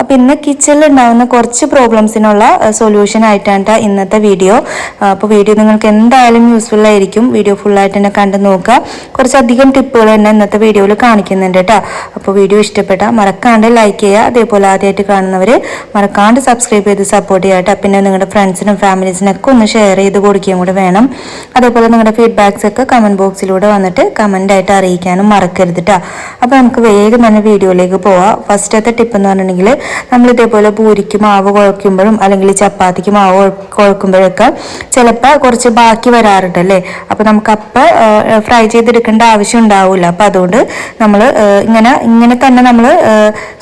അപ്പോൾ ഇന്ന് കിച്ചണിൽ ഉണ്ടാകുന്ന കുറച്ച് പ്രോബ്ലംസിനുള്ള സൊല്യൂഷൻ ആയിട്ടാണ് ട്ടാ ഇന്നത്തെ വീഡിയോ അപ്പോൾ വീഡിയോ നിങ്ങൾക്ക് എന്തായാലും യൂസ്ഫുൾ ആയിരിക്കും. വീഡിയോ ഫുള്ളായിട്ട് തന്നെ കണ്ടു നോക്കുക. കുറച്ചധികം ടിപ്പുകൾ തന്നെ ഇന്നത്തെ വീഡിയോയിൽ കാണിക്കുന്നുണ്ട് കേട്ടോ അപ്പോൾ വീഡിയോ ഇഷ്ടപ്പെട്ടാൽ മറക്കാണ്ട് ലൈക്ക് ചെയ്യുക. അതേപോലെ ആദ്യമായിട്ട് കാണുന്നവർ മറക്കാണ്ട് സബ്സ്ക്രൈബ് ചെയ്ത് സപ്പോർട്ട് ചെയ്യുക കേട്ടോ പിന്നെ നിങ്ങളുടെ ഫ്രണ്ട്സിനും ഫാമിലീസിനൊക്കെ ഒന്ന് ഷെയർ ചെയ്ത് കൊടുക്കുകയും കൂടെ വേണം. അതേപോലെ നിങ്ങളുടെ ഫീഡ്ബാക്സ് ഒക്കെ കമന്റ് ബോക്സിലൂടെ വന്നിട്ട് കമന്റായിട്ട് അറിയിക്കാനും മറക്കരുത് കേട്ടോ അപ്പോൾ നമുക്ക് വേഗം തന്നെ വീഡിയോയിലേക്ക് പോവാം. ഫസ്റ്റത്തെ ടിപ്പ് എന്ന് പറഞ്ഞിട്ടുണ്ടെങ്കിൽ നമ്മൾ ഇതേപോലെ പൂരിക്ക് മാവ് കുഴക്കുമ്പോഴും അല്ലെങ്കിൽ ചപ്പാത്തിക്ക് മാവ് കുഴ- കുഴക്കുമ്പോഴൊക്കെ ചിലപ്പോൾ കുറച്ച് ബാക്കി വരാറുണ്ട് അല്ലേ അപ്പോൾ നമുക്ക് അപ്പം ഫ്രൈ ചെയ്തെടുക്കേണ്ട ആവശ്യം ഉണ്ടാവില്ല അപ്പോൾ അതുകൊണ്ട് നമ്മൾ ഇങ്ങനെ ഇങ്ങനെ തന്നെ നമ്മൾ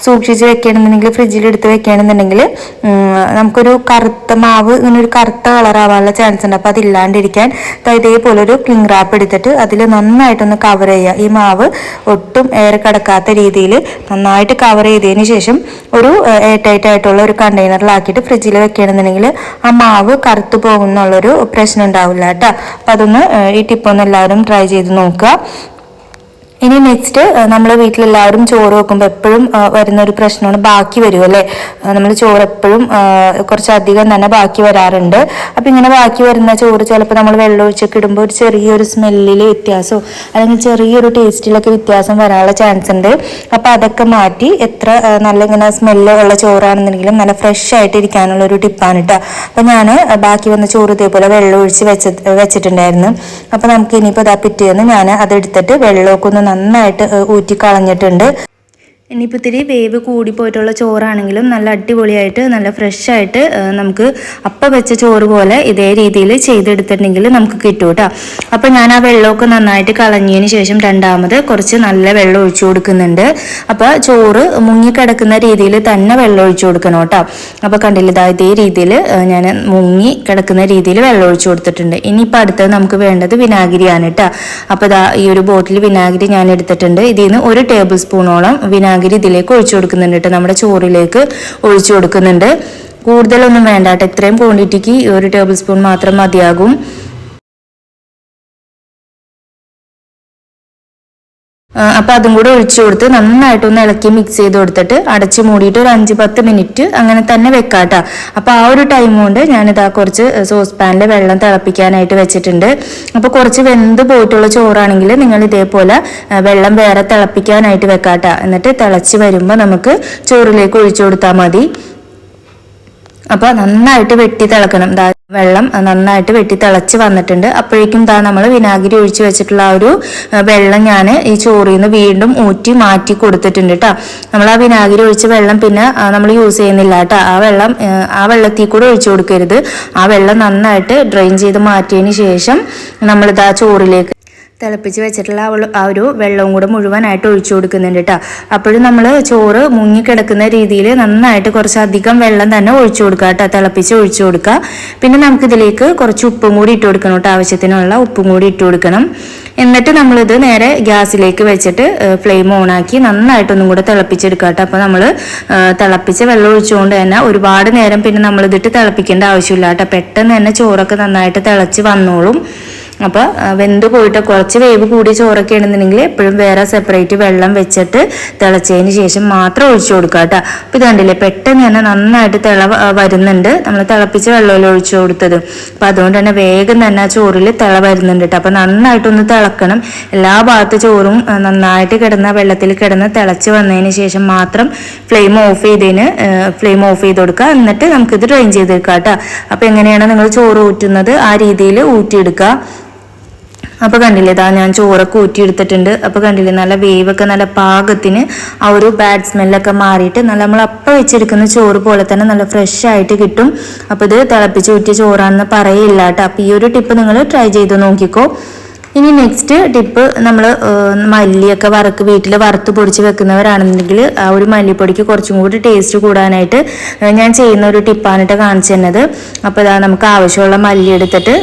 സൂക്ഷിച്ച് വെക്കുകയാണെന്നുണ്ടെങ്കിൽ ഫ്രിഡ്ജിൽ എടുത്ത് വെക്കുകയാണെന്നുണ്ടെങ്കിൽ നമുക്കൊരു കറുത്ത മാവ് ഇങ്ങനെ ഒരു കറുത്ത കളറാവാനുള്ള ചാൻസ് ഉണ്ട്. അപ്പോൾ അതില്ലാണ്ടിരിക്കാൻ ഇതേപോലെ ഒരു ക്ലിങ് റാപ്പ് എടുത്തിട്ട് അതിൽ നന്നായിട്ടൊന്ന് കവർ ചെയ്യുക. ഈ മാവ് ഒട്ടും ഏറെ കടക്കാത്ത രീതിയിൽ നന്നായിട്ട് കവർ ചെയ്തതിന് ശേഷം ഒരു എയർ ടൈറ്റ് ആയിട്ടുള്ള ഒരു കണ്ടെയ്നറിലാക്കിയിട്ട് ഫ്രിഡ്ജിൽ വെക്കുകയാണെന്നുണ്ടെങ്കിൽ ആ മാവ് കറുത്തു പോകുന്നുള്ളൊരു പ്രശ്നം ഉണ്ടാവില്ല കേട്ടോ. അപ്പം അതൊന്ന് ഈ ടിപ്പൊന്ന് എല്ലാവരും ട്രൈ ചെയ്ത് നോക്കുക. ഇനി നെക്സ്റ്റ് നമ്മൾ വീട്ടിലെല്ലാവരും ചോറ് വെക്കുമ്പോൾ എപ്പോഴും വരുന്ന ഒരു പ്രശ്നമാണ് ബാക്കി വരും അല്ലേ? നമ്മൾ ചോറ് എപ്പോഴും കുറച്ചധികം തന്നെ ബാക്കി വരാറുണ്ട്. അപ്പം ഇങ്ങനെ ബാക്കി വരുന്ന ചോറ് ചിലപ്പോൾ നമ്മൾ വെള്ളം ഒഴിച്ചൊക്കെ ഇടുമ്പോൾ ഒരു ചെറിയൊരു സ്മെല്ലിൽ വ്യത്യാസമോ അല്ലെങ്കിൽ ചെറിയൊരു ടേസ്റ്റിലൊക്കെ വ്യത്യാസം വരാനുള്ള ചാൻസ് ഉണ്ട്. അപ്പോൾ അതൊക്കെ മാറ്റി എത്ര നല്ല ഇങ്ങനെ സ്മെല്ല് ഉള്ള ചോറാണെന്നുണ്ടെങ്കിലും നല്ല ഫ്രഷ് ആയിട്ട് ഇരിക്കാനുള്ള ഒരു ടിപ്പാണ് കേട്ടോ അപ്പം ഞാൻ ബാക്കി വന്ന ചോറ് ഇതേപോലെ വെള്ളം ഒഴിച്ച് വെച്ച വെച്ചിട്ടുണ്ടായിരുന്നു. അപ്പോൾ നമുക്ക് ഇനിയിപ്പോൾ അതാ പിറ്റേന്ന് ഞാൻ അതെടുത്തിട്ട് വെള്ളമൊക്കെ ഒന്ന് നന്നായിട്ട് ഊറ്റി കളഞ്ഞിട്ടുണ്ട് ഇനിയിപ്പോൾ ഇത്തിരി വേവ് കൂടിപ്പോയിട്ടുള്ള ചോറാണെങ്കിലും നല്ല അടിപൊളിയായിട്ട് നല്ല ഫ്രഷ് ആയിട്ട് ഏഹ്, നമുക്ക് അപ്പം വെച്ച ചോറ് പോലെ ഇതേ രീതിയിൽ ചെയ്തെടുത്തിട്ടുണ്ടെങ്കിൽ നമുക്ക് കിട്ടും കേട്ടോ അപ്പോൾ ഞാൻ ആ വെള്ളമൊക്കെ നന്നായിട്ട് കളഞ്ഞതിന് ശേഷം രണ്ടാമത് കുറച്ച് നല്ല വെള്ളം ഒഴിച്ചു കൊടുക്കുന്നുണ്ട്. അപ്പോൾ ചോറ് മുങ്ങിക്കിടക്കുന്ന രീതിയിൽ തന്നെ വെള്ളം ഒഴിച്ചു കൊടുക്കണം കേട്ടോ അപ്പോൾ കണ്ടില്ല ഇതാ ഇതേ രീതിയിൽ ഞാൻ മുങ്ങി കിടക്കുന്ന രീതിയിൽ വെള്ളം ഒഴിച്ചു കൊടുത്തിട്ടുണ്ട്. ഇനിയിപ്പോൾ അടുത്തത് നമുക്ക് വേണ്ടത് വിനാഗിരിയാണ് കേട്ടോ അപ്പോൾ ഇതാ ഈ ഒരു ബോട്ടിൽ വിനാഗിരി ഞാൻ എടുത്തിട്ടുണ്ട്. ഇതിൽ നിന്ന് ഒരു ടേബിൾ സ്പൂണോളം വിനാഗിരി ഇതിലേക്ക് ഒഴിച്ചു കൊടുക്കുന്നുണ്ട് കേട്ടോ. നമ്മുടെ ചോറിലേക്ക് ഒഴിച്ചു കൊടുക്കുന്നുണ്ട്. കൂടുതലൊന്നും വേണ്ട കേട്ടോ ഇത്രയും ക്വാണ്ടിറ്റിക്ക് ഒരു ടേബിൾ സ്പൂൺ മാത്രം മതിയാകും. അപ്പൊ അതും കൂടെ ഒഴിച്ചു കൊടുത്ത് നന്നായിട്ടൊന്ന് ഇളക്കി മിക്സ് ചെയ്ത് കൊടുത്തിട്ട് അടച്ച് മൂടിയിട്ട് ഒരു അഞ്ച് പത്ത് മിനിറ്റ് അങ്ങനെ തന്നെ വെക്കാട്ടോ. അപ്പൊ ആ ഒരു ടൈം കൊണ്ട് ഞാനിതാ കുറച്ച് സോസ് പാനിൽ വെള്ളം തിളപ്പിക്കാനായിട്ട് വെച്ചിട്ടുണ്ട്. അപ്പൊ കുറച്ച് വെന്ത് പോയിട്ടുള്ള ചോറാണെങ്കിൽ നിങ്ങൾ ഇതേപോലെ വെള്ളം വേറെ തിളപ്പിക്കാനായിട്ട് വെക്കാട്ടോ. എന്നിട്ട് തിളച്ച് വരുമ്പോൾ നമുക്ക് ചോറിലേക്ക് ഒഴിച്ചു കൊടുത്താൽ മതി. അപ്പൊ നന്നായിട്ട് വെട്ടി തിളക്കണം. വെള്ളം നന്നായിട്ട് വെട്ടി തിളച്ച് വന്നിട്ടുണ്ട്. അപ്പോഴേക്കും ദാ നമ്മൾ വിനാഗിരി ഒഴിച്ച് വെച്ചിട്ടുള്ള ആ ഒരു വെള്ളം ഞാൻ ഈ ചോറിൽ നിന്ന് വീണ്ടും ഊറ്റി മാറ്റി കൊടുത്തിട്ടുണ്ട് കേട്ടോ നമ്മൾ ആ വിനാഗിരി ഒഴിച്ച വെള്ളം പിന്നെ നമ്മൾ യൂസ് ചെയ്യുന്നില്ല കേട്ടോ ആ വെള്ളം ആ വെള്ളത്തിൽ കൂടെ ഒഴിച്ചു കൊടുക്കരുത്. ആ വെള്ളം നന്നായിട്ട് ഡ്രെയിൻ ചെയ്ത് മാറ്റിയതിന് ശേഷം നമ്മളിത് ആ ചോറിലേക്ക് തിളപ്പിച്ച് വെച്ചിട്ടുള്ള ആ ഒരു വെള്ളവും കൂടെ മുഴുവനായിട്ട് ഒഴിച്ചു കൊടുക്കുന്നുണ്ട് കേട്ടോ. അപ്പോഴും നമ്മൾ ചോറ് മുങ്ങിക്കിടക്കുന്ന രീതിയിൽ നന്നായിട്ട് കുറച്ചധികം വെള്ളം തന്നെ ഒഴിച്ചു കൊടുക്കുക കേട്ടോ. തിളപ്പിച്ച് ഒഴിച്ചു കൊടുക്കുക. പിന്നെ നമുക്കിതിലേക്ക് കുറച്ച് ഉപ്പും കൂടി ഇട്ട് കൊടുക്കണം കേട്ടോ. ആവശ്യത്തിനുള്ള ഉപ്പും കൂടി ഇട്ട് കൊടുക്കണം. എന്നിട്ട് നമ്മളിത് നേരെ ഗ്യാസിലേക്ക് വെച്ചിട്ട് ഫ്ലെയിം ഓണാക്കി നന്നായിട്ടൊന്നും കൂടെ തിളപ്പിച്ചെടുക്കുക കേട്ടോ. അപ്പോൾ നമ്മൾ തിളപ്പിച്ച വെള്ളം ഒഴിച്ചുകൊണ്ട് തന്നെ ഒരുപാട് നേരം പിന്നെ നമ്മളിതിട്ട് തിളപ്പിക്കേണ്ട ആവശ്യമില്ല കേട്ടോ. പെട്ടെന്ന് തന്നെ ചോറൊക്കെ നന്നായിട്ട് തിളച്ച് വന്നോളും. അപ്പോൾ വെന്ത് പോയിട്ട് കുറച്ച് വേവ് കൂടി ചോറൊക്കെ ആണെന്നുണ്ടെങ്കിൽ എപ്പോഴും വേറെ സെപ്പറേറ്റ് വെള്ളം വെച്ചിട്ട് തിളച്ചതിന് ശേഷം മാത്രം ഒഴിച്ചു കൊടുക്കുക കേട്ടോ. അപ്പോൾ ഇത് കണ്ടില്ലേ പെട്ടെന്ന് തന്നെ നന്നായിട്ട് തിള വരുന്നുണ്ട്. നമ്മൾ തിളപ്പിച്ച വെള്ളമല്ലേ ഒഴിച്ചു കൊടുത്തത്. അപ്പം അതുകൊണ്ട് തന്നെ വേഗം തന്നെ ആ ചോറിൽ തിള വരുന്നുണ്ട് കേട്ടോ. അപ്പോൾ നന്നായിട്ടൊന്ന് തിളക്കണം. എല്ലാ ഭാഗത്ത് ചോറും നന്നായിട്ട് കിടന്ന വെള്ളത്തിൽ കിടന്ന് തിളച്ച് വന്നതിന് ശേഷം മാത്രം ഫ്ലെയിം ഓഫ് ചെയ്തതിന് ഫ്ലെയിം ഓഫ് ചെയ്ത് കൊടുക്കുക. എന്നിട്ട് നമുക്കിത് ഡ്രെയിൻ ചെയ്തെടുക്കാം കേട്ടോ. അപ്പോൾ എങ്ങനെയാണ് നിങ്ങൾ ചോറ് ഊറ്റുന്നത്? ആ രീതിയിൽ ഊറ്റിയെടുക്കുക. അപ്പൊ കണ്ടില്ലേ ഇതാ ഞാൻ ചോറൊക്കെ ഊറ്റിയെടുത്തിട്ടുണ്ട്. അപ്പൊ കണ്ടില്ലേ നല്ല വേവൊക്കെ നല്ല പാകത്തിന് ആ ഒരു ബാഡ് സ്മെല്ലൊക്കെ മാറിയിട്ട് നല്ല നമ്മൾ അപ്പം വെച്ചെടുക്കുന്ന ചോറ് പോലെ തന്നെ നല്ല ഫ്രഷ് ആയിട്ട് കിട്ടും. അപ്പൊ ഇത് തിളപ്പിച്ച് ഊറ്റിയ ചോറാണെന്ന് പറയില്ല കേട്ടോ. അപ്പൊ ഈ ഒരു ടിപ്പ് നിങ്ങൾ ട്രൈ ചെയ്ത് നോക്കിക്കോ. ഇനി നെക്സ്റ്റ് ടിപ്പ് നമ്മൾ മല്ലിയൊക്കെ വറക്ക് വീട്ടിൽ വറുത്ത് പൊടിച്ച് വെക്കുന്നവരാണെന്നുണ്ടെങ്കിൽ ആ ഒരു മല്ലിപ്പൊടിക്ക് കുറച്ചും കൂടി ടേസ്റ്റ് കൂടാനായിട്ട് ഞാൻ ചെയ്യുന്ന ഒരു ടിപ്പാണ് കേട്ടോ കാണിച്ചു തന്നത്. അപ്പോൾ ഇതാ നമുക്ക് ആവശ്യമുള്ള മല്ലി എടുത്തിട്ട്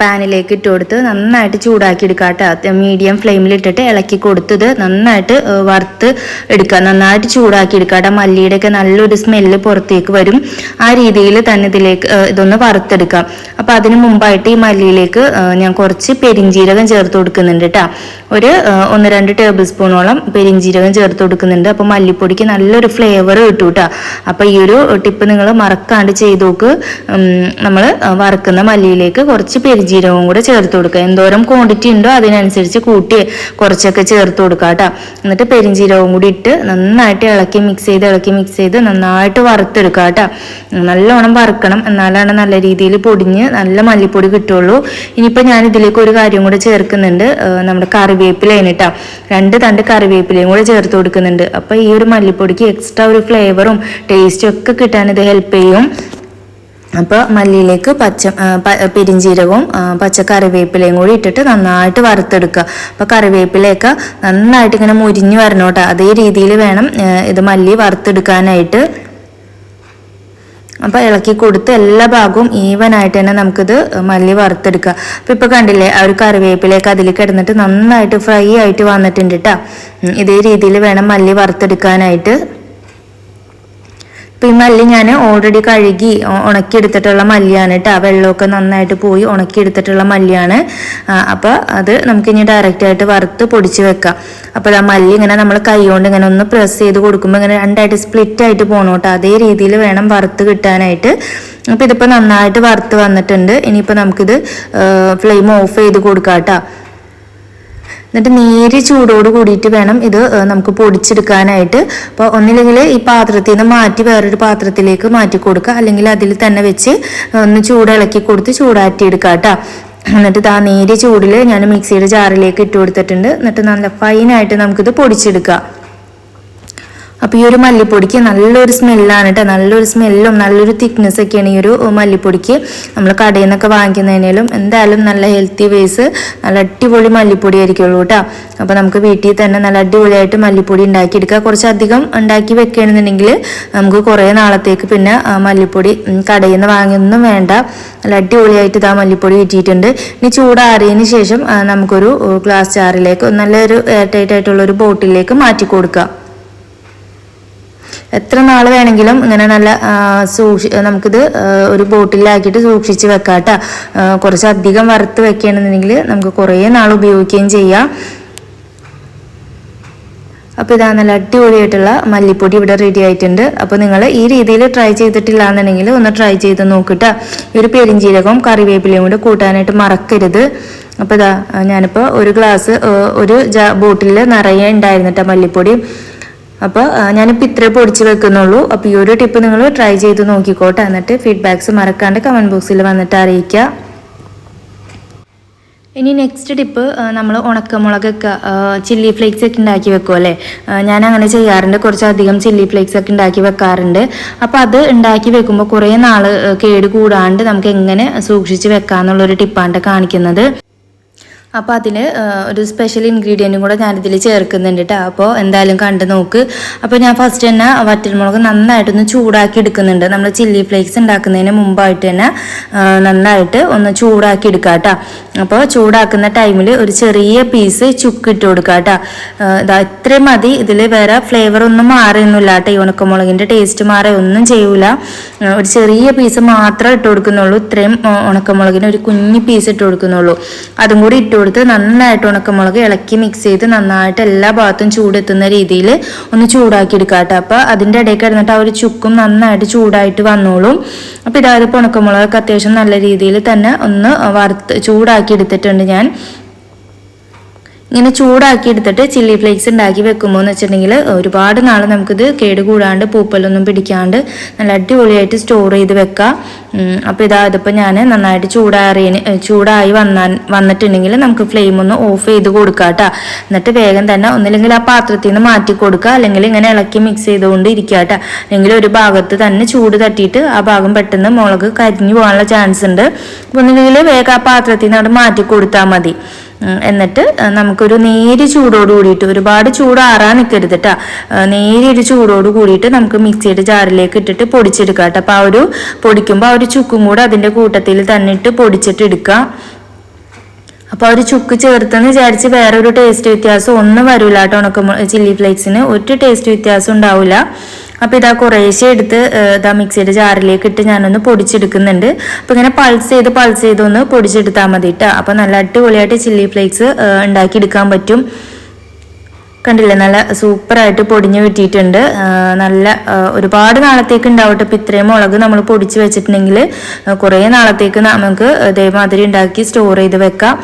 പാനിലേക്ക് ഇട്ട് കൊടുത്ത് നന്നായിട്ട് ചൂടാക്കി എടുക്കുക കേട്ടോ മീഡിയം ഫ്ലെയിമിലിട്ടിട്ട് ഇളക്കി കൊടുത്തത് നന്നായിട്ട് വറുത്ത് എടുക്കുക. നന്നായിട്ട് ചൂടാക്കി എടുക്കുക കേട്ടോ മല്ലിയുടെ ഒക്കെ നല്ലൊരു സ്മെല്ല് പുറത്തേക്ക് വരും. ആ രീതിയിൽ തന്നെ ഇതിലേക്ക് ഇതൊന്ന് വറുത്തെടുക്കാം. അപ്പം അതിന് മുമ്പായിട്ട് ഈ മല്ലിയിലേക്ക് ഞാൻ കുറച്ച് പെരിഞ്ജീരകം ചേർത്ത് കൊടുക്കുന്നുണ്ട് കേട്ടോ ഒരു ഒന്ന് രണ്ട് ടേബിൾ സ്പൂണോളം പെരിഞ്ജീരകം ചേർത്ത് കൊടുക്കുന്നുണ്ട്. അപ്പം മല്ലിപ്പൊടിക്ക് നല്ലൊരു ഫ്ലേവർ കിട്ടും കേട്ടോ അപ്പം ഈ ഒരു ടിപ്പ് നിങ്ങൾ മറക്കാണ്ട് ചെയ്തു നോക്ക്. നമ്മൾ വറുക്കുന്ന മല്ലിയിലേക്ക് കുറച്ച് പെരുജീരകവും കൂടെ ചേർത്ത് കൊടുക്കുക. എന്തോരം ക്വാണ്ടിറ്റി ഉണ്ടോ അതിനനുസരിച്ച് കൂട്ടി കുറച്ചൊക്കെ ചേർത്ത് കൊടുക്കുക കേട്ടോ. എന്നിട്ട് പെരുംജീരകവും കൂടി ഇട്ട് നന്നായിട്ട് ഇളക്കി മിക്സ് ചെയ്ത് ഇളക്കി മിക്സ് ചെയ്ത് നന്നായിട്ട് വറുത്തെടുക്കുക കേട്ടോ. നല്ലോണം വറുക്കണം. എന്നാലാണ് നല്ല രീതിയിൽ പൊടിഞ്ഞ് നല്ല മല്ലിപ്പൊടി കിട്ടുള്ളൂ ഇനിയിപ്പോൾ ഞാൻ ഇതിലേക്ക് ഒരു കാര്യം കൂടെ ചേർക്കുന്നുണ്ട്. നമ്മുടെ കറിവേപ്പിലയാണ് കേട്ടോ. രണ്ട് തണ്ട് കറിവേപ്പിലയും കൂടെ ചേർത്ത് കൊടുക്കുന്നുണ്ട്. അപ്പോൾ ഈ ഒരു മല്ലിപ്പൊടിക്ക് എക്സ്ട്രാ ഒരു ഫ്ലേവറും ടേസ്റ്റും ഒക്കെ കിട്ടാൻ ഇത് ഹെൽപ്പ് ചെയ്യും. അപ്പോൾ മല്ലിയിലേക്ക് പച്ച പെരിഞ്ചീരകവും പച്ച കറിവേപ്പിലയും കൂടി ഇട്ടിട്ട് നന്നായിട്ട് വറുത്തെടുക്കുക. അപ്പോൾ കറിവേപ്പിലയൊക്കെ നന്നായിട്ട് ഇങ്ങനെ മുരിഞ്ഞ് വരണോട്ടെ അതേ രീതിയിൽ വേണം ഇത് മല്ലി വറുത്തെടുക്കാനായിട്ട്. അപ്പോൾ ഇളക്കി കൊടുത്ത് എല്ലാ ഭാഗവും ഈവൻ ആയിട്ട് തന്നെ നമുക്കിത് മല്ലി വറുത്തെടുക്കുക. അപ്പോൾ ഇപ്പോൾ കണ്ടില്ലേ ആ ഒരു കറിവേപ്പിലേക്ക് അതിൽ കിടന്നിട്ട് നന്നായിട്ട് ഫ്രൈ ആയിട്ട് വന്നിട്ടുണ്ട് കേട്ടോ. ഇതേ രീതിയിൽ വേണം മല്ലി വറുത്തെടുക്കാനായിട്ട്. ഇപ്പം ഈ മല്ലി ഞാൻ ഓൾറെഡി കഴുകി ഉണക്കിയെടുത്തിട്ടുള്ള മല്ലിയാണ് കേട്ടോ വെള്ളമൊക്കെ നന്നായിട്ട് പോയി ഉണക്കിയെടുത്തിട്ടുള്ള മല്ലിയാണ്. അപ്പോൾ അത് നമുക്ക് ഇനി ഡയറക്റ്റ് ആയിട്ട് വറുത്ത് പൊടിച്ച് വെക്കാം. അപ്പോൾ ആ മല്ലി ഇങ്ങനെ നമ്മൾ കൈ കൊണ്ട് ഇങ്ങനെ ഒന്ന് പ്രസ് ചെയ്ത് കൊടുക്കുമ്പോൾ ഇങ്ങനെ രണ്ടായിട്ട് സ്പ്ലിറ്റ് ആയിട്ട് പോകണം കേട്ടോ അതേ രീതിയിൽ വേണം വറുത്ത് കിട്ടാനായിട്ട്. അപ്പോൾ ഇതിപ്പോൾ നന്നായിട്ട് വറുത്ത് വന്നിട്ടുണ്ട്. ഇനിയിപ്പോൾ നമുക്കിത് ഫ്ലെയിം ഓഫ് ചെയ്ത് കൊടുക്കാം കേട്ടോ എന്നിട്ട് നേരി ചൂടോട് കൂടിയിട്ട് വേണം ഇത് നമുക്ക് പൊടിച്ചെടുക്കാനായിട്ട്. അപ്പോൾ ഒന്നില്ലെങ്കിൽ ഈ പാത്രത്തിൽ നിന്ന് മാറ്റി വേറൊരു പാത്രത്തിലേക്ക് മാറ്റി കൊടുക്കുക. അല്ലെങ്കിൽ അതിൽ തന്നെ വെച്ച് ഒന്ന് ചൂടിളക്കി കൊടുത്ത് ചൂടാറ്റി എടുക്കുക കേട്ടോ എന്നിട്ട് താ നേരിയ ചൂടിൽ ഞാൻ മിക്സിയുടെ ജാറിലേക്ക് ഇട്ട് കൊടുത്തിട്ടുണ്ട്. എന്നിട്ട് നല്ല ഫൈനായിട്ട് നമുക്കിത് പൊടിച്ചെടുക്കാം. അപ്പോൾ ഈ ഒരു മല്ലിപ്പൊടിക്ക് നല്ലൊരു സ്മെല്ലാണ് കേട്ടോ നല്ലൊരു സ്മെല്ലും നല്ലൊരു തിക്നെസ് ഒക്കെയാണ് ഈ ഒരു മല്ലിപ്പൊടിക്ക്. നമ്മൾ കടയിൽ നിന്നൊക്കെ വാങ്ങിക്കുന്നതിനേലും എന്തായാലും നല്ല ഹെൽത്തി വേസ് നല്ല അടിപൊളി മല്ലിപ്പൊടി ആയിരിക്കുള്ളൂ കേട്ടോ അപ്പോൾ നമുക്ക് വീട്ടിൽ തന്നെ നല്ല അടിപൊളിയായിട്ട് മല്ലിപ്പൊടി ഉണ്ടാക്കിയെടുക്കുക കുറച്ചധികം ഉണ്ടാക്കി വെക്കുകയാണെന്നുണ്ടെങ്കിൽ നമുക്ക് കുറേ നാളത്തേക്ക് പിന്നെ മല്ലിപ്പൊടി കടയിൽ നിന്ന് വാങ്ങിയൊന്നും വേണ്ട. നല്ല അടിപൊളിയായിട്ട് ഇതാ മല്ലിപ്പൊടി കിട്ടിയിട്ടുണ്ട്. ഇനി ചൂടാറിയതിന് ശേഷം നമുക്കൊരു ഗ്ലാസ് ജാറിലേക്ക് നല്ലൊരു എയർ ടൈറ്റ് ആയിട്ടുള്ള ഒരു ബോട്ടിലേക്ക് മാറ്റി കൊടുക്കാം. എത്ര നാൾ വേണമെങ്കിലും ഇങ്ങനെ നല്ല സൂക്ഷി നമുക്കിത് ഒരു ബോട്ടിലാക്കിയിട്ട് സൂക്ഷിച്ച് വെക്കാം കേട്ടോ കുറച്ച് അധികം വറുത്ത് വെക്കുകയാണെന്നുണ്ടെങ്കിൽ നമുക്ക് കുറേ നാൾ ഉപയോഗിക്കുകയും ചെയ്യാം. അപ്പോൾ ഇതാ നല്ല അടിപൊളിയായിട്ടുള്ള മല്ലിപ്പൊടി ഇവിടെ റെഡി ആയിട്ടുണ്ട്. അപ്പോൾ നിങ്ങൾ ഈ രീതിയിൽ ട്രൈ ചെയ്തിട്ടില്ല എന്നുണ്ടെങ്കിൽ ഒന്ന് ട്രൈ ചെയ്ത് നോക്കിട്ടോ. ഈ ഒരു പെരിഞ്ചീരകവും കറിവേപ്പിലയും കൂടെ കൂട്ടാനായിട്ട് മറക്കരുത്. അപ്പോൾ ഇതാ ഞാനിപ്പോൾ ഒരു ഗ്ലാസ് ഒരു ബോട്ടിൽ നിറയെ ഉണ്ടായിരുന്നിട്ടാ മല്ലിപ്പൊടി. അപ്പോൾ ഞാനിപ്പോൾ ഇത്രേ പൊടിച്ച് വെക്കുന്നുള്ളൂ. അപ്പോൾ ഈ ഒരു ടിപ്പ് നിങ്ങൾ ട്രൈ ചെയ്ത് നോക്കിക്കോട്ടെ. എന്നിട്ട് ഫീഡ്ബാക്സ് മറക്കാണ്ട് കമന്റ് ബോക്സിൽ വന്നിട്ട് അറിയിക്കുക ഇനി നെക്സ്റ്റ് ടിപ്പ് നമ്മൾ ഉണക്കമുളകൊക്കെ ചില്ലി ഫ്ലേക്സ് ഒക്കെ ഉണ്ടാക്കി വെക്കുമല്ലേ ഞാൻ അങ്ങനെ ചെയ്യാറുണ്ട്. കുറച്ചധികം ചില്ലി ഫ്ലേക്സ് ഒക്കെ ഉണ്ടാക്കി വെക്കാറുണ്ട്. അപ്പോൾ അത് ഉണ്ടാക്കി വെക്കുമ്പോൾ കുറേ നാൾ കേട് കൂടാണ്ട് നമുക്ക് എങ്ങനെ സൂക്ഷിച്ച് വെക്കാന്നുള്ളൊരു ടിപ്പാണ് കാണിക്കുന്നത്. അപ്പോൾ അതിൽ ഒരു സ്പെഷ്യൽ ഇൻഗ്രീഡിയന്റും കൂടെ ഞാനിതിൽ ചേർക്കുന്നുണ്ട് കേട്ടോ അപ്പോൾ എന്തായാലും കണ്ട് നോക്ക്. അപ്പോൾ ഞാൻ ഫസ്റ്റ് തന്നെ വറ്റൽമുളക് നന്നായിട്ടൊന്ന് ചൂടാക്കി എടുക്കുന്നുണ്ട്. നമ്മൾ ചില്ലി ഫ്ലേക്സ് ഉണ്ടാക്കുന്നതിന് മുമ്പായിട്ട് തന്നെ നന്നായിട്ട് ഒന്ന് ചൂടാക്കി എടുക്കുക കേട്ടോ അപ്പോൾ ചൂടാക്കുന്ന ടൈമിൽ ഒരു ചെറിയ പീസ് ചുക്ക് ഇട്ട് കൊടുക്കുക കേട്ടോ ഇതാ ഇത്രയും മതി. ഇതിൽ വേറെ ഫ്ലേവർ ഒന്നും മാറിയൊന്നുമില്ല കേട്ടോ ഈ ഉണക്കമുളകിന്റെ ടേസ്റ്റ് മാറി ഒന്നും ചെയ്യൂല. ഒരു ചെറിയ പീസ് മാത്രമേ ഇട്ട് കൊടുക്കുന്നുള്ളൂ. ഇത്രയും ഉണക്കമുളകിന് ഒരു കുഞ്ഞു പീസ് ഇട്ട് കൊടുക്കുന്നുള്ളൂ. അതും കൂടി ഇട്ട് കൊടുത്ത് നന്നായിട്ട് ഉണക്കമുളക് ഇളക്കി മിക്സ് ചെയ്ത് നന്നായിട്ട് എല്ലാ ഭാഗത്തും ചൂടെത്തുന്ന രീതിയിൽ ഒന്ന് ചൂടാക്കി എടുക്കുക കേട്ടോ അപ്പോൾ അതിന്റെ ഇടയിൽ കിടന്നിട്ട് ആ ഒരു ചുക്കും നന്നായിട്ട് ചൂടായിട്ട് വന്നോളും. അപ്പോൾ ഇതായത് ഉണക്കമുളകൊക്കെ അത്യാവശ്യം നല്ല രീതിയിൽ തന്നെ ഒന്ന് വറുത്ത് ചൂടാക്കി എടുത്തിട്ടുണ്ട് ഞാൻ. ഇങ്ങനെ ചൂടാക്കി എടുത്തിട്ട് ചില്ലി ഫ്ലേക്സ് ഉണ്ടാക്കി വെക്കുമ്പോൾ എന്ന് വെച്ചിട്ടുണ്ടെങ്കിൽ ഒരുപാട് നാൾ നമുക്കിത് കേട് കൂടാണ്ട് പൂപ്പലൊന്നും പിടിക്കാണ്ട് നല്ല അടിപൊളിയായിട്ട് സ്റ്റോർ ചെയ്ത് വെക്കാം. അപ്പോൾ ഇതാ ഇതിപ്പോൾ ഞാൻ നന്നായിട്ട് ചൂടാറിയ ചൂടായി വന്നാൽ വന്നിട്ടുണ്ടെങ്കിൽ നമുക്ക് ഫ്ലെയിം ഒന്ന് ഓഫ് ചെയ്ത് കൊടുക്കാം കേട്ടോ എന്നിട്ട് വേഗം തന്നെ ഒന്നില്ലെങ്കിൽ ആ പാത്രത്തിൽ നിന്ന് മാറ്റി കൊടുക്കുക അല്ലെങ്കിൽ ഇങ്ങനെ ഇളക്കി മിക്സ് ചെയ്തുകൊണ്ട് ഇരിക്കുക കേട്ടോ അല്ലെങ്കിൽ ഒരു ഭാഗത്ത് തന്നെ ചൂട് തട്ടിയിട്ട് ആ ഭാഗം പെട്ടെന്ന് മുളക് കരിഞ്ഞു പോകാനുള്ള ചാൻസ് ഉണ്ട്. ഒന്നില്ലെങ്കിൽ വേഗം ആ പാത്രത്തിൽ നിന്ന് അവിടെ മാറ്റി കൊടുത്താൽ മതി. എന്നിട്ട് നമുക്കൊരു നേര് ചൂടോട് കൂടിയിട്ട് ഒരുപാട് ചൂടാറാൻ നിൽക്കരുത് കേട്ടോ നേരിയൊരു ചൂടോട് കൂടിയിട്ട് നമുക്ക് മിക്സിയുടെ ജാറിലേക്ക് ഇട്ടിട്ട് പൊടിച്ചെടുക്കാം കേട്ടോ അപ്പോൾ ആ ഒരു പൊടിക്കുമ്പോൾ ആ ഒരു ചുക്കും കൂടെ അതിന്റെ കൂട്ടത്തിൽ തന്നെ ഇട്ട് പൊടിച്ചിട്ട് എടുക്കാം. അപ്പോൾ ഒരു ചുക്ക് ചേർത്തെന്ന് വിചാരിച്ച് വേറൊരു ടേസ്റ്റ് വ്യത്യാസം ഒന്നും വരില്ല കേട്ടോ ഉണക്ക ചില്ലി ഫ്ലേക്സിന് ഒരു ടേസ്റ്റ് വ്യത്യാസം ഉണ്ടാവില്ല അപ്പോൾ ഇതാ കുറേശ്ശെ എടുത്ത് ഇതാ മിക്സിയുടെ ജാറിലേക്ക് ഇട്ട് ഞാനൊന്ന് പൊടിച്ചെടുക്കുന്നുണ്ട്. അപ്പോൾ ഇങ്ങനെ പൾസ് ചെയ്ത് പൾസ് ചെയ്ത് ഒന്ന് പൊടിച്ചെടുത്താൽ മതി കേട്ടോ അപ്പോൾ നല്ല അടിപൊളിയായിട്ട് ചില്ലി ഫ്ലേക്സ് ഉണ്ടാക്കിയെടുക്കാൻ പറ്റും. കണ്ടില്ലേ? നല്ല സൂപ്പറായിട്ട് പൊടിഞ്ഞു കിട്ടിയിട്ടുണ്ട്. നല്ല ഒരുപാട് നാളത്തേക്ക് ഉണ്ടാവട്ടെ. ഇപ്പം ഇത്രയും മുളക് നമ്മൾ പൊടിച്ച് വെച്ചിട്ടുണ്ടെങ്കിൽ കുറേ നാളത്തേക്ക് നമുക്ക് ഇതേമാതിരി ഉണ്ടാക്കി സ്റ്റോർ ചെയ്ത് വെക്കാം.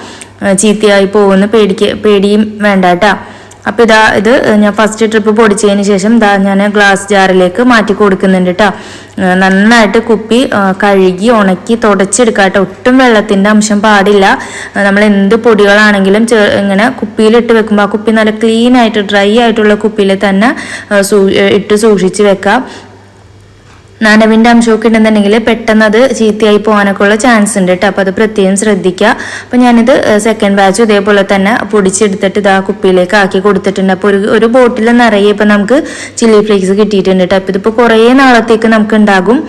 ചീത്തയായി പോകുന്ന പേടിക്ക് പേടിയും വേണ്ട കേട്ടോ അപ്പോൾ ഇതാ ഇത് ഞാൻ ഫസ്റ്റ് ട്രിപ്പ് പൊടിച്ചതിന് ശേഷം ഇതാ ഞാൻ ഗ്ലാസ് ജാറിലേക്ക് മാറ്റി കൊടുക്കുന്നുണ്ട് കേട്ടോ നന്നായിട്ട് കുപ്പി കഴുകി ഉണക്കി തുടച്ചെടുക്കുക കേട്ടോ ഒട്ടും വെള്ളത്തിന്റെ അംശം പാടില്ല. നമ്മൾ എന്ത് പൊടികളാണെങ്കിലും ഇങ്ങനെ കുപ്പിയിലിട്ട് വെക്കുമ്പോൾ ആ കുപ്പി നല്ല ക്ലീൻ ആയിട്ട് ഡ്രൈ ആയിട്ടുള്ള കുപ്പിയിൽ തന്നെ ഇട്ട് സൂക്ഷിച്ച് വെക്കാം. നനവിന്റെ അംശമൊക്കെ ഉണ്ടെന്നുണ്ടെങ്കിൽ പെട്ടെന്ന് അത് ചീത്തയായി പോകാനൊക്കെ ഉള്ള ചാൻസ് ഉണ്ട് കേട്ടോ അപ്പോൾ അത് പ്രത്യേകം ശ്രദ്ധിക്കുക. അപ്പോൾ ഞാനിത് സെക്കൻഡ് ബാച്ച് ഇതേപോലെ തന്നെ പൊടിച്ചെടുത്തിട്ട് ഇതാ കുപ്പിയിലേക്ക് ആക്കി കൊടുത്തിട്ടുണ്ട്. അപ്പോൾ ഒരു ഒരു ബോട്ടിൽ നിറയെ ഇപ്പോൾ നമുക്ക് ചില്ലി ഫ്ലേക്സ് കിട്ടിയിട്ടുണ്ട് കേട്ടോ അപ്പോൾ ഇതിപ്പോൾ കുറേ നാളത്തേക്ക് നമുക്ക് ഉണ്ടാകും.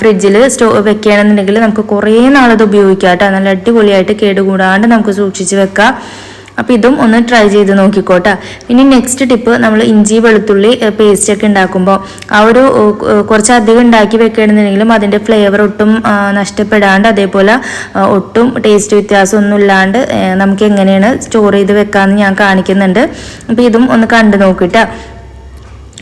ഫ്രിഡ്ജിൽ സ്റ്റോ വെക്കുകയാണെന്നുണ്ടെങ്കിൽ നമുക്ക് കുറേ നാളത് ഉപയോഗിക്കാം കേട്ടോ നല്ല അടിപൊളിയായിട്ട് കേടുകൂടാണ്ട് നമുക്ക് സൂക്ഷിച്ച് വെക്കാം. അപ്പോൾ ഇതും ഒന്ന് ട്രൈ ചെയ്ത് നോക്കിക്കോട്ടെ. ഇനി നെക്സ്റ്റ് ടിപ്പ് നമ്മൾ ഇഞ്ചി വെളുത്തുള്ളി പേസ്റ്റ് ഒക്കെ ഉണ്ടാക്കുമ്പോൾ ആ ഒരു കുറച്ചധികം ഉണ്ടാക്കി വെക്കണമെന്നുണ്ടെങ്കിലും അതിന്റെ ഫ്ലേവർ ഒട്ടും നഷ്ടപ്പെടാണ്ട് അതേപോലെ ഒട്ടും ടേസ്റ്റ് വ്യത്യാസം ഒന്നും ഇല്ലാണ്ട് നമുക്ക് എങ്ങനെയാണ് സ്റ്റോർ ചെയ്ത് വെക്കാമെന്ന് ഞാൻ കാണിക്കുന്നുണ്ട്. അപ്പോൾ ഇതും ഒന്ന് കണ്ടു നോക്കിട്ടാ.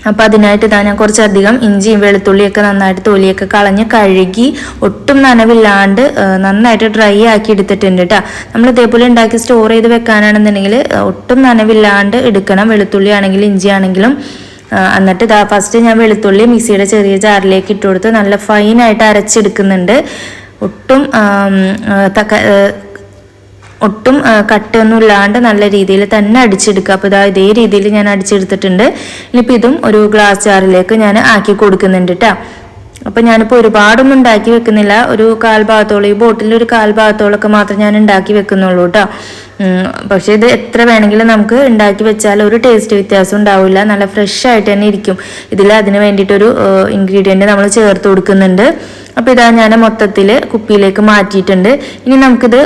അപ്പം അതിനായിട്ട് ഇതാ ഞാൻ കുറച്ചധികം ഇഞ്ചിയും വെളുത്തുള്ളിയൊക്കെ നന്നായിട്ട് തൊലിയൊക്കെ കളഞ്ഞ് കഴുകി ഒട്ടും നനവില്ലാണ്ട് നന്നായിട്ട് ഡ്രൈ ആക്കി എടുത്തിട്ടുണ്ട് കേട്ടോ നമ്മൾ ഇതേപോലെ ഉണ്ടാക്കി സ്റ്റോർ ചെയ്ത് വെക്കാനാണെന്നുണ്ടെങ്കിൽ ഒട്ടും നനവില്ലാണ്ട് എടുക്കണം. വെളുത്തുള്ളി ആണെങ്കിലും ഇഞ്ചി ആണെങ്കിലും. എന്നിട്ട് ഇതാ ഫസ്റ്റ് ഞാൻ വെളുത്തുള്ളി മിക്സിയുടെ ചെറിയ ജാറിലേക്ക് ഇട്ട് കൊടുത്ത് നല്ല ഫൈനായിട്ട് അരച്ചെടുക്കുന്നുണ്ട്. ഒട്ടും തക്ക ഒട്ടും കട്ടൊന്നും ഇല്ലാണ്ട് നല്ല രീതിയിൽ തന്നെ അടിച്ചെടുക്കുക. അപ്പോൾ ഇതാ ഇതേ രീതിയിൽ ഞാൻ അടിച്ചെടുത്തിട്ടുണ്ട്. ഇനിയിപ്പോൾ ഇതും ഒരു ഗ്ലാസ് ജാറിലേക്ക് ഞാൻ ആക്കി കൊടുക്കുന്നുണ്ട് കേട്ടോ അപ്പം ഞാനിപ്പോൾ ഒരുപാടൊന്നും ഉണ്ടാക്കി വെക്കുന്നില്ല. ഒരു കാൽഭാഗത്തോളം ഈ ബോട്ടിൽ ഒരു കാൽ ഭാഗത്തോളമൊക്കെ മാത്രം ഞാൻ ഉണ്ടാക്കി വെക്കുന്നുള്ളൂ കേട്ടോ പക്ഷേ ഇത് എത്ര വേണമെങ്കിലും നമുക്ക് ഉണ്ടാക്കി വെച്ചാൽ ഒരു ടേസ്റ്റ് വ്യത്യാസം ഉണ്ടാവില്ല. നല്ല ഫ്രഷ് ആയിട്ട് തന്നെ ഇരിക്കും. ഇതിൽ അതിന് വേണ്ടിയിട്ടൊരു ഇൻഗ്രീഡിയന്റ് നമ്മൾ ചേർത്ത് കൊടുക്കുന്നുണ്ട്. അപ്പോൾ ഇതാ ഞാൻ മൊത്തത്തിൽ കുപ്പിയിലേക്ക് മാറ്റിയിട്ടുണ്ട്. ഇനി നമുക്കിത്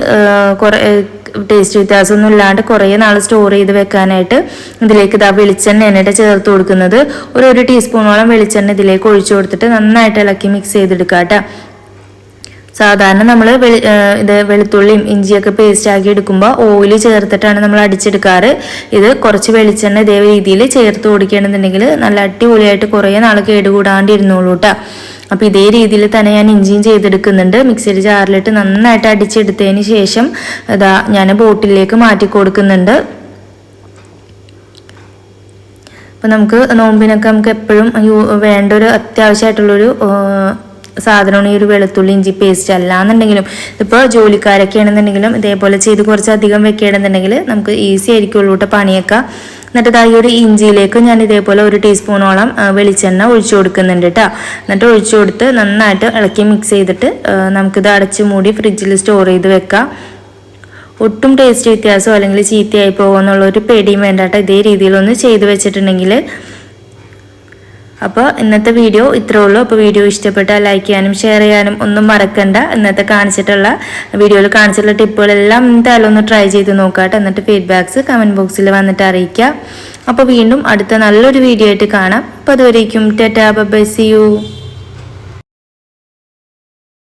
കുറേ ടേസ്റ്റ് വ്യത്യാസമൊന്നും ഇല്ലാണ്ട് കുറേ നാൾ സ്റ്റോർ ചെയ്ത് വെക്കാനായിട്ട് ഇതിലേക്ക് ഇതാ വെളിച്ചെണ്ണ എന്നിട്ട് ചേർത്ത് കൊടുക്കുന്നത്. ഒരു ഒരു ടീസ്പൂണോളം വെളിച്ചെണ്ണ ഇതിലേക്ക് ഒഴിച്ചു കൊടുത്തിട്ട് നന്നായിട്ട് ഇളക്കി മിക്സ് ചെയ്തെടുക്കുക കേട്ടോ സാധാരണ നമ്മൾ വെളി ഇത് വെളുത്തുള്ളിയും ഇഞ്ചിയൊക്കെ പേസ്റ്റ് ആക്കി എടുക്കുമ്പോൾ ഓയിൽ ചേർത്തിട്ടാണ് നമ്മൾ അടിച്ചെടുക്കാറ്. ഇത് കുറച്ച് വെളിച്ചെണ്ണ ഇതേ രീതിയിൽ ചേർത്ത് കൊടുക്കുകയാണെന്നുണ്ടെങ്കിൽ നല്ല അടിപൊളിയായിട്ട് കുറേ നാൾ കേടുകൂടാണ്ടിരുന്നോളൂ കേട്ടോ അപ്പോൾ ഇതേ രീതിയിൽ തന്നെ ഞാൻ ഇഞ്ചിയും ചെയ്തെടുക്കുന്നുണ്ട്. മിക്സിയുടെ ജാറിലിട്ട് നന്നായിട്ട് അടിച്ചെടുത്തതിന് ശേഷം ഇതാ ഞാൻ ബോട്ടിലേക്ക് മാറ്റി കൊടുക്കുന്നുണ്ട്. അപ്പോൾ നമുക്ക് നോമ്പിനൊക്കെ നമുക്ക് എപ്പോഴും വേണ്ട ഒരു അത്യാവശ്യമായിട്ടുള്ളൊരു സാധനമാണ് ഈ ഒരു വെളുത്തുള്ളി ഇഞ്ചി പേസ്റ്റ്. അല്ലാന്നുണ്ടെങ്കിലും ഇപ്പോൾ ജോലിക്കാരൊക്കെ ആണെന്നുണ്ടെങ്കിലും ഇതേപോലെ ചെയ്ത് കുറച്ചധികം വെക്കുകയാണെന്നുണ്ടെങ്കിൽ നമുക്ക് ഈസി ആയിരിക്കുള്ളൂ കേട്ടോ പണിയൊക്കെ. എന്നിട്ട് ഈ ഒരു ഇഞ്ചിയിലേക്ക് ഞാൻ ഇതേപോലെ ഒരു ടീസ്പൂണോളം വെളിച്ചെണ്ണ ഒഴിച്ചു കൊടുക്കുന്നുണ്ട് കേട്ടോ എന്നിട്ട് ഒഴിച്ചു കൊടുത്ത് നന്നായിട്ട് ഇളക്കി മിക്സ് ചെയ്തിട്ട് നമുക്കിത് അടച്ചു മൂടി ഫ്രിഡ്ജിൽ സ്റ്റോർ ചെയ്ത് വെക്കാം. ഒട്ടും ടേസ്റ്റ് വ്യത്യാസമോ അല്ലെങ്കിൽ ചീത്തയായി പോകുമെന്നുള്ള ഒരു പേടിയും വേണ്ട കേട്ടോ ഇതേ രീതിയിലൊന്ന് ചെയ്ത് വെച്ചിട്ടുണ്ടെങ്കിൽ അപ്പോൾ ഇന്നത്തെ വീഡിയോ ഇത്രേ ഉള്ളൂ. അപ്പോൾ വീഡിയോ ഇഷ്ടപ്പെട്ടാൽ ലൈക്ക് ചെയ്യാനും ഷെയർ ചെയ്യാനും ഒന്നും മറക്കണ്ട. ഇന്നത്തെ കാണിച്ചിട്ടുള്ള വീഡിയോയിൽ കാണിച്ചിട്ടുള്ള ടിപ്പുകളെല്ലാം എന്തായാലും ഒന്ന് ട്രൈ ചെയ്ത് നോക്കാട്ടെ. എന്നിട്ട് ഫീഡ്ബാക്ക്സ് കമന്റ് ബോക്സിൽ വന്നിട്ട് അറിയിക്കുക അപ്പോൾ വീണ്ടും അടുത്ത നല്ലൊരു വീഡിയോ ആയിട്ട് കാണാം. അപ്പോൾ അതുവരേക്കും ടെറ്റാ ബൈ സി യു